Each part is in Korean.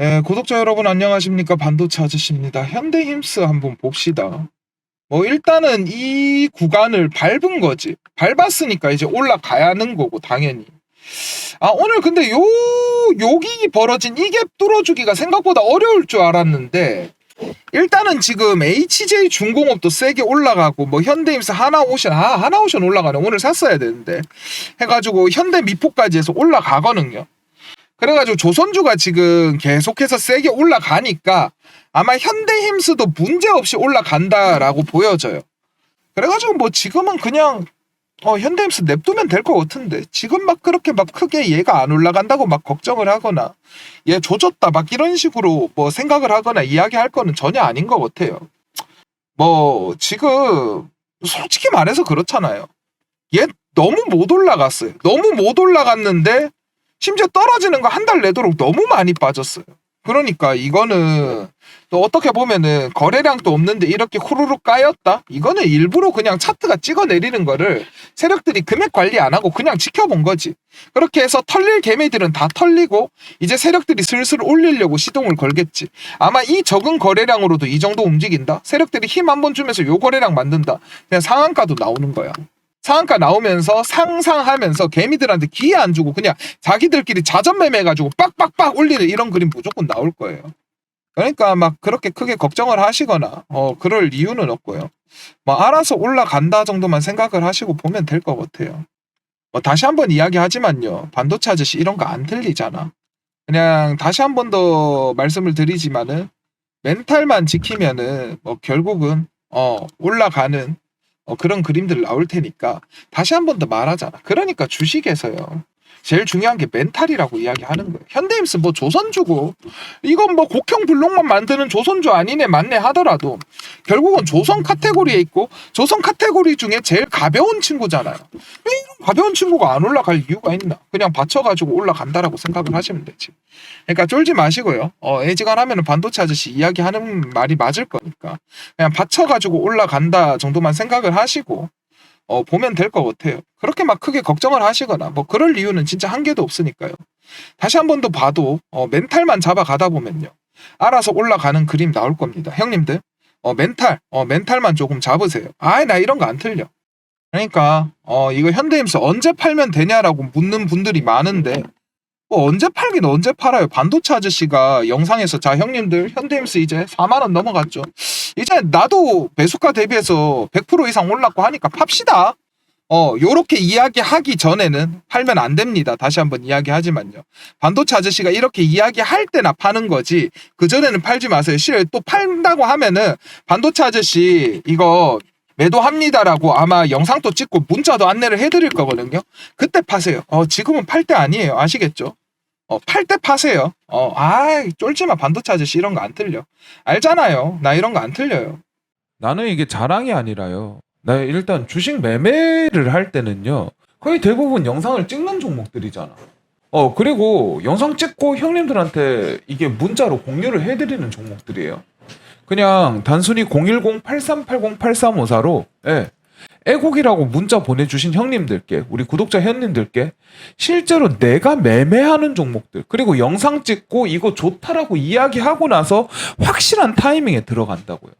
예, 구독자 여러분 안녕하십니까 반도체 아저씨입니다. 현대힘스 한번 봅시다. 뭐 일단은 이 구간을 밟은 거지. 밟았으니까 이제 올라가야 하는 거고 당연히. 아 오늘 근데 요 여기 벌어진 이 갭 뚫어주기가 생각보다 어려울 줄 알았는데 일단은 지금 HJ 중공업도 세게 올라가고 뭐 현대힘스 하나오션 아 하나오션 올라가네 오늘 샀어야 되는데 해가지고 현대 미포까지 해서 올라가거든요. 그래가지고 조선주가 지금 계속해서 세게 올라가니까 아마 현대힘스도 문제없이 올라간다라고 보여져요. 그래가지고 뭐 지금은 그냥 어, 현대힘스 냅두면 될 것 같은데 지금 막 그렇게 막 크게 얘가 안 올라간다고 막 걱정을 하거나 얘 조졌다 막 이런 식으로 뭐 생각을 하거나 이야기할 거는 전혀 아닌 것 같아요. 뭐 지금 솔직히 말해서 그렇잖아요. 얘 너무 못 올라갔어요. 너무 못 올라갔는데 심지어 떨어지는 거 한 달 내도록 너무 많이 빠졌어요. 그러니까 이거는 또 어떻게 보면은 거래량도 없는데 이렇게 후루룩 까였다? 이거는 일부러 그냥 차트가 찍어 내리는 거를 세력들이 금액 관리 안 하고 그냥 지켜본 거지. 그렇게 해서 털릴 개미들은 다 털리고 이제 세력들이 슬슬 올리려고 시동을 걸겠지. 아마 이 적은 거래량으로도 이 정도 움직인다? 세력들이 힘 한 번 주면서 요 거래량 만든다. 그냥 상한가도 나오는 거야. 상한가 나오면서 상상하면서 개미들한테 기회 안 주고 그냥 자기들끼리 자전 매매해가지고 빡빡빡 올리는 이런 그림 무조건 나올 거예요. 그러니까 막 그렇게 크게 걱정을 하시거나 어 그럴 이유는 없고요. 뭐 알아서 올라간다 정도만 생각을 하시고 보면 될 것 같아요. 뭐 다시 한번 이야기하지만요. 반도체 아저씨 이런 거안 틀리잖아. 그냥 다시 한 번 더 말씀을 드리지만은 멘탈만 지키면은 뭐 결국은 어 올라가는 어, 그런 그림들 나올 테니까 다시 한 번 더 말하잖아. 그러니까 주식에서요. 제일 중요한 게 멘탈이라고 이야기하는 거예요. 현대임스 뭐 조선주고 이건 뭐 곡형 블록만 만드는 조선주 아니네 맞네 하더라도 결국은 조선 카테고리에 있고 조선 카테고리 중에 제일 가벼운 친구잖아요. 왜 이런 가벼운 친구가 안 올라갈 이유가 있나? 그냥 받쳐가지고 올라간다라고 생각을 하시면 되지. 그러니까 쫄지 마시고요. 어, 애지간하면 반도체 아저씨 이야기하는 말이 맞을 거니까 그냥 받쳐가지고 올라간다 정도만 생각을 하시고 어, 보면 될 것 같아요. 그렇게 막 크게 걱정을 하시거나 뭐 그럴 이유는 진짜 한 개도 없으니까요. 다시 한 번 더 봐도 어, 멘탈만 잡아가다 보면요. 알아서 올라가는 그림 나올 겁니다. 형님들 어, 멘탈 어, 멘탈만 조금 잡으세요. 아이 나 이런 거 안 틀려. 그러니까 어, 이거 현대임스 언제 팔면 되냐라고 묻는 분들이 많은데 뭐 언제 팔긴 언제 팔아요. 반도체 아저씨가 영상에서 자 형님들 현대임스 이제 4만 원 넘어갔죠. 이제 나도 매수가 대비해서 100% 이상 올랐고 하니까 팝시다. 어, 요렇게 이야기하기 전에는 팔면 안 됩니다. 다시 한번 이야기하지만요. 반도체 아저씨가 이렇게 이야기할 때나 파는 거지. 그전에는 팔지 마세요. 실또 판다고 하면은 반도체 아저씨 이거 매도합니다라고 아마 영상도 찍고 문자도 안내를 해드릴 거거든요. 그때 파세요. 어, 지금은 팔 때 아니에요. 아시겠죠? 어, 팔 때 파세요. 어, 아이, 쫄지마. 반도체 아저씨 이런 거 안 틀려. 알잖아요. 나 이런 거 안 틀려요. 나는 이게 자랑이 아니라요. 나 일단 주식 매매를 할 때는요. 거의 대부분 영상을 찍는 종목들이잖아. 어, 그리고 영상 찍고 형님들한테 이게 문자로 공유를 해드리는 종목들이에요. 그냥 단순히 010-8380-8354로, 예. 애곡이라고 문자 보내주신 형님들께, 우리 구독자 형님들께, 실제로 내가 매매하는 종목들, 그리고 영상 찍고 이거 좋다라고 이야기하고 나서 확실한 타이밍에 들어간다고요.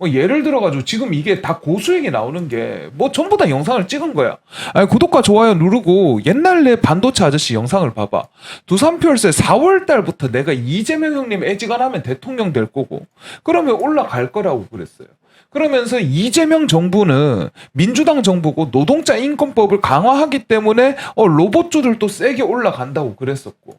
뭐 예를 들어가지고 지금 이게 다 고수익이 나오는 게 뭐 전부 다 영상을 찍은 거야. 아니 구독과 좋아요 누르고 옛날에 반도체 아저씨 영상을 봐봐. 두산표열쇠 4월 달부터 내가 이재명 형님 애지간하면 대통령 될 거고 그러면 올라갈 거라고 그랬어요. 그러면서 이재명 정부는 민주당 정부고 노동자 인권법을 강화하기 때문에 어, 로봇주들도 세게 올라간다고 그랬었고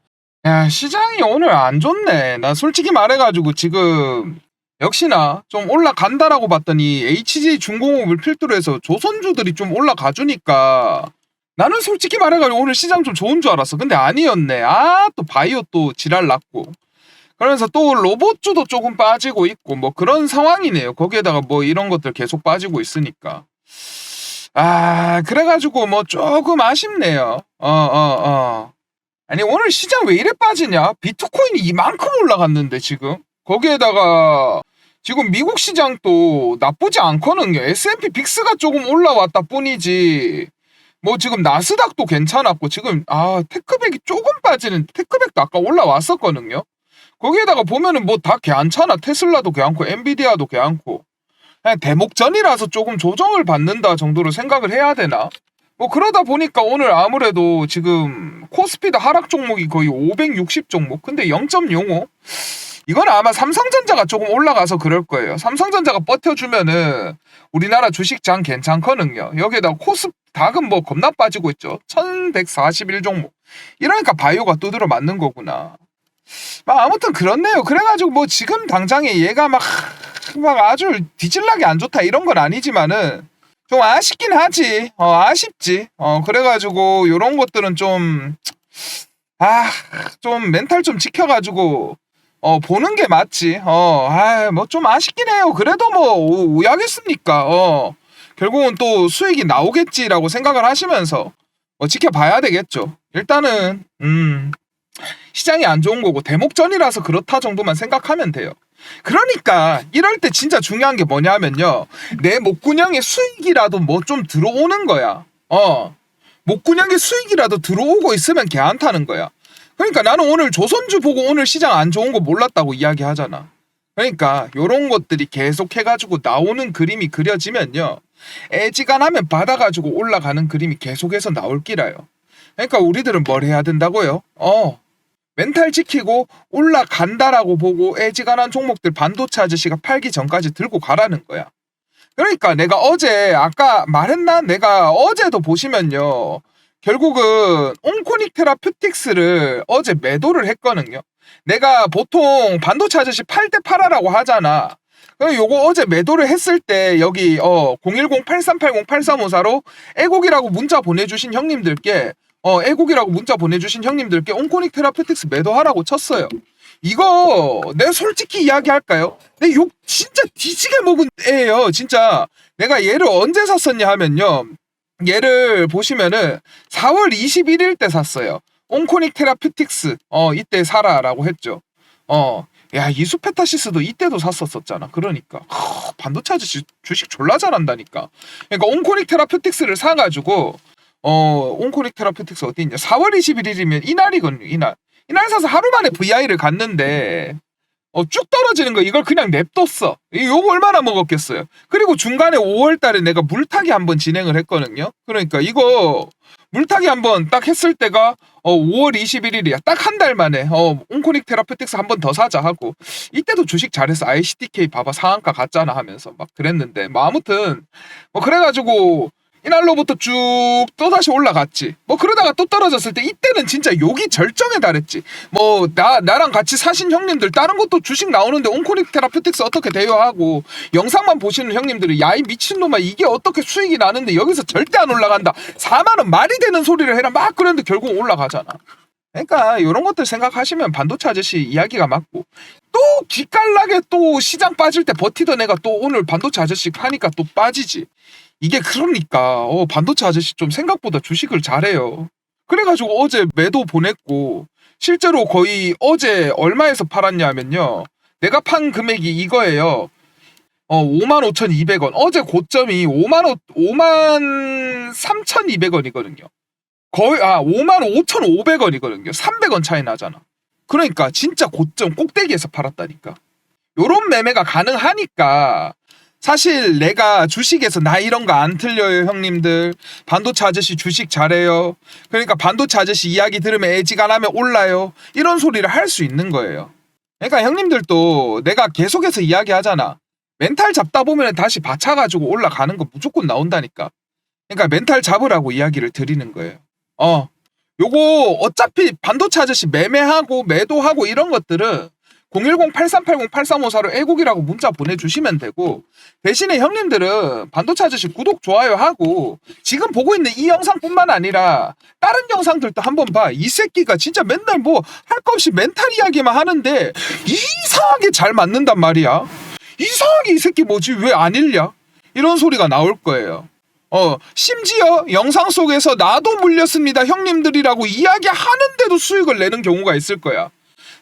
야, 시장이 오늘 안 좋네. 나 솔직히 말해가지고 지금 역시나 좀 올라간다라고 봤더니 HG 중공업을 필두로 해서 조선주들이 좀 올라가 주니까 나는 솔직히 말해가지고 오늘 시장 좀 좋은 줄 알았어. 근데 아니었네. 아, 또 바이오 또 지랄 났고. 그러면서 또 로봇주도 조금 빠지고 있고 뭐 그런 상황이네요. 거기에다가 뭐 이런 것들 계속 빠지고 있으니까. 아, 그래가지고 뭐 조금 아쉽네요. 어, 어, 어. 아니 오늘 시장 왜 이래 빠지냐? 비트코인이 이만큼 올라갔는데 지금 거기에다가 지금 미국 시장도 나쁘지 않거든요. S&P 빅스가 조금 올라왔다 뿐이지. 뭐 지금 나스닥도 괜찮았고 지금 아 테크백이 조금 빠지는 테크백도 아까 올라왔었거든요. 거기에다가 보면은 뭐 다 괜찮아. 테슬라도 괜찮고 엔비디아도 괜찮고 그냥 대목전이라서 조금 조정을 받는다 정도로 생각을 해야 되나? 뭐 그러다 보니까 오늘 아무래도 지금 코스피드 하락 종목이 거의 560 종목. 근데 0.05 이건 아마 삼성전자가 조금 올라가서 그럴 거예요. 삼성전자가 버텨주면은 우리나라 주식장 괜찮거든요. 여기에다 코스닥은 뭐 겁나 빠지고 있죠. 1141 종목. 이러니까 바이오가 두드러 맞는 거구나. 막 아무튼 그렇네요. 그래가지고 뭐 지금 당장에 얘가 막, 막 아주 뒤질나게 안 좋다 이런 건 아니지만은 좀 아쉽긴 하지. 어, 아쉽지. 어, 그래가지고, 요런 것들은 좀, 아, 좀 멘탈 좀 지켜가지고, 어, 보는 게 맞지. 어, 아, 뭐 좀 아쉽긴 해요. 그래도 뭐, 오- 오야겠습니까? 어, 결국은 또 수익이 나오겠지라고 생각을 하시면서, 뭐 지켜봐야 되겠죠. 일단은 음 시장이 안 좋은 거고 대목전이라서 그렇다 정도만 생각하면 돼요. 그러니까 이럴 때 진짜 중요한 게 뭐냐면요. 내 목구멍에 수익이라도 뭐 좀 들어오는 거야. 어. 목구멍에 수익이라도 들어오고 있으면 개안타는 거야. 그러니까 나는 오늘 조선주 보고 오늘 시장 안 좋은 거 몰랐다고 이야기하잖아. 그러니까 요런 것들이 계속 해가지고 나오는 그림이 그려지면요. 애지간하면 받아가지고 올라가는 그림이 계속해서 나올 기라요. 그러니까 우리들은 뭘 해야 된다고요? 어. 멘탈 지키고 올라간다라고 보고 애지간한 종목들 반도체 아저씨가 팔기 전까지 들고 가라는 거야. 그러니까 내가 어제 아까 말했나? 내가 어제도 보시면요. 결국은 온코닉 테라퓨틱스를 어제 매도를 했거든요. 내가 보통 반도체 아저씨 팔 때 팔아라고 하잖아. 그럼 요거 어제 매도를 했을 때 여기 어 010-8380-8354로 애곡이라고 문자 보내주신 형님들께 어 애곡이라고 문자 보내주신 형님들께 온코닉 테라퓨틱스 매도하라고 쳤어요. 이거 내가 솔직히 이야기할까요? 내 욕 진짜 뒤지게 먹은 애예요. 진짜 내가 얘를 언제 샀었냐 하면요. 얘를 보시면은 4월 21일 때 샀어요. 온코닉 테라퓨틱스 어 이때 사라라고 했죠. 어. 야, 이수페타시스도 이때도 샀었었잖아. 그러니까. 하, 반도체 아저씨 주식 졸라 잘한다니까. 그러니까 온코닉 테라퓨틱스를 사가지고, 어, 온코닉 테라퓨틱스 어디 있냐. 4월 21일이면 이날이거든요, 이날. 이날 사서 하루 만에 VI를 갔는데, 어, 쭉 떨어지는 거 이걸 그냥 냅뒀어. 이 요거 얼마나 먹었겠어요. 그리고 중간에 5월 달에 내가 물타기 한번 진행을 했거든요. 그러니까 이거 물타기 한번 딱 했을 때가 어 5월 21일이야. 딱 한 달 만에 어 온코닉 테라피틱스 한번 더 사자 하고 이때도 주식 잘해서 ICTK 봐봐 상한가 갔잖아 하면서 막 그랬는데 뭐 아무튼 뭐 그래가지고 이날로부터 쭉 또다시 올라갔지. 뭐 그러다가 또 떨어졌을 때 이때는 진짜 욕이 절정에 달했지. 뭐 나 나랑 같이 사신 형님들 다른 것도 주식 나오는데 온코닉 테라피틱스 어떻게 돼요 하고 영상만 보시는 형님들이 야 이 미친놈아 이게 어떻게 수익이 나는데 여기서 절대 안 올라간다. 4만 원 말이 되는 소리를 해라 막 그랬는데 결국 올라가잖아. 그러니까 이런 것들 생각하시면 반도체 아저씨 이야기가 맞고 또 기깔나게 또 시장 빠질 때 버티던 애가 또 오늘 반도체 아저씨 하니까 또 빠지지. 이게 그러니까 어, 반도체 아저씨 좀 생각보다 주식을 잘해요. 그래가지고 어제 매도 보냈고 실제로 거의 어제 얼마에서 팔았냐면요. 내가 판 금액이 이거예요. 어, 55,200원. 어제 고점이 5만 5만 3,200원이거든요. 거의 아 55,500원이거든요. 300원 차이 나잖아. 그러니까 진짜 고점 꼭대기에서 팔았다니까. 요런 매매가 가능하니까 사실 내가 주식에서 나 이런 거 안 틀려요 형님들. 반도체 아저씨 주식 잘해요. 그러니까 반도체 아저씨 이야기 들으면 애지간하면 올라요. 이런 소리를 할 수 있는 거예요. 그러니까 형님들도 내가 계속해서 이야기하잖아. 멘탈 잡다 보면 다시 받쳐가지고 올라가는 거 무조건 나온다니까. 그러니까 멘탈 잡으라고 이야기를 드리는 거예요. 어. 요거 어차피 반도체 아저씨 매매하고 매도하고 이런 것들은 010-8380-8354로 애국이라고 문자 보내주시면 되고 대신에 형님들은 반도체 아저씨 구독 좋아요 하고 지금 보고 있는 이 영상뿐만 아니라 다른 영상들도 한번 봐. 이 새끼가 진짜 맨날 뭐 할 거 없이 멘탈 이야기만 하는데 이상하게 잘 맞는단 말이야. 이상하게 이 새끼 뭐지 왜 안 읽냐? 이런 소리가 나올 거예요. 어, 심지어 영상 속에서 나도 물렸습니다 형님들이라고 이야기하는데도 수익을 내는 경우가 있을 거야.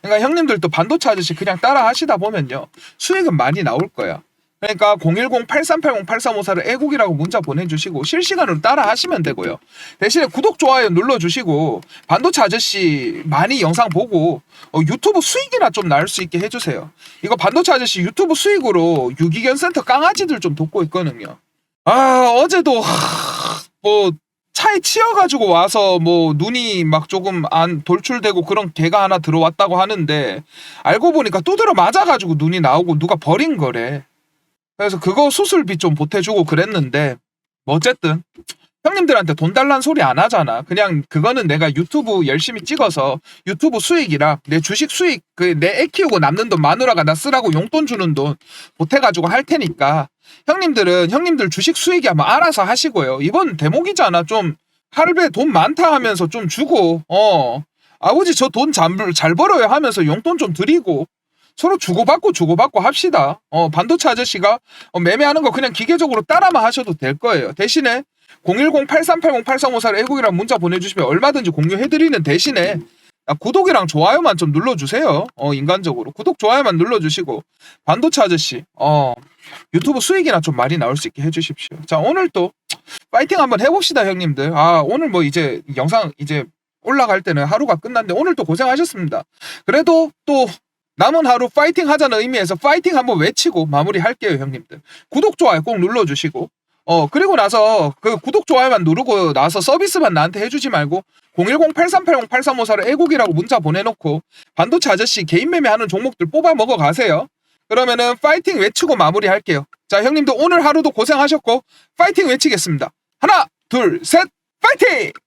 그러니까 형님들도 반도체 아저씨 그냥 따라 하시다 보면요. 수익은 많이 나올 거야. 그러니까 010-8380-8354를 애국이라고 문자 보내주시고 실시간으로 따라 하시면 되고요. 대신에 구독, 좋아요 눌러주시고 반도체 아저씨 많이 영상 보고 어, 유튜브 수익이나 좀날수 있게 해주세요. 이거 반도체 아저씨 유튜브 수익으로 유기견 센터 깡아지들 좀 돕고 있거든요. 아 어제도 하, 뭐 차에 치여가지고 와서 뭐 눈이 막 조금 안 돌출되고 그런 개가 하나 들어왔다고 하는데 알고 보니까 두드려 맞아가지고 눈이 나오고 누가 버린 거래. 그래서 그거 수술비 좀 보태주고 그랬는데 뭐 어쨌든 형님들한테 돈 달란 소리 안 하잖아. 그냥 그거는 내가 유튜브 열심히 찍어서 유튜브 수익이라 내 주식 수익 그 내 애 키우고 남는 돈 마누라가 나 쓰라고 용돈 주는 돈 보태가지고 할 테니까 형님들은 형님들 주식 수익이 아마 알아서 하시고요. 이번 대목이잖아. 좀 할배 돈 많다 하면서 좀 주고 어 아버지 저 돈 잘 벌어요 하면서 용돈 좀 드리고 서로 주고받고 주고받고 합시다. 어 반도체 아저씨가 어, 매매하는 거 그냥 기계적으로 따라만 하셔도 될 거예요. 대신에 010-8380-8354로 애국이랑 문자 보내주시면 얼마든지 공유해드리는 대신에 아, 구독이랑 좋아요만 좀 눌러주세요. 어, 인간적으로. 구독, 좋아요만 눌러주시고, 반도체 아저씨, 어, 유튜브 수익이나 좀 많이 나올 수 있게 해주십시오. 자, 오늘 또, 파이팅 한번 해봅시다, 형님들. 아, 오늘 뭐 이제 영상 이제 올라갈 때는 하루가 끝났는데, 오늘 또 고생하셨습니다. 그래도 또, 남은 하루 파이팅 하자는 의미에서 파이팅 한번 외치고 마무리 할게요, 형님들. 구독, 좋아요 꼭 눌러주시고, 어, 그리고 나서 그 구독, 좋아요만 누르고 나서 서비스만 나한테 해주지 말고 010-8380-8354로 애국이라고 문자 보내놓고 반도체 아저씨 개인 매매하는 종목들 뽑아 먹어 가세요. 그러면은 파이팅 외치고 마무리 할게요. 자, 형님들 오늘 하루도 고생하셨고 파이팅 외치겠습니다. 하나, 둘, 셋, 파이팅!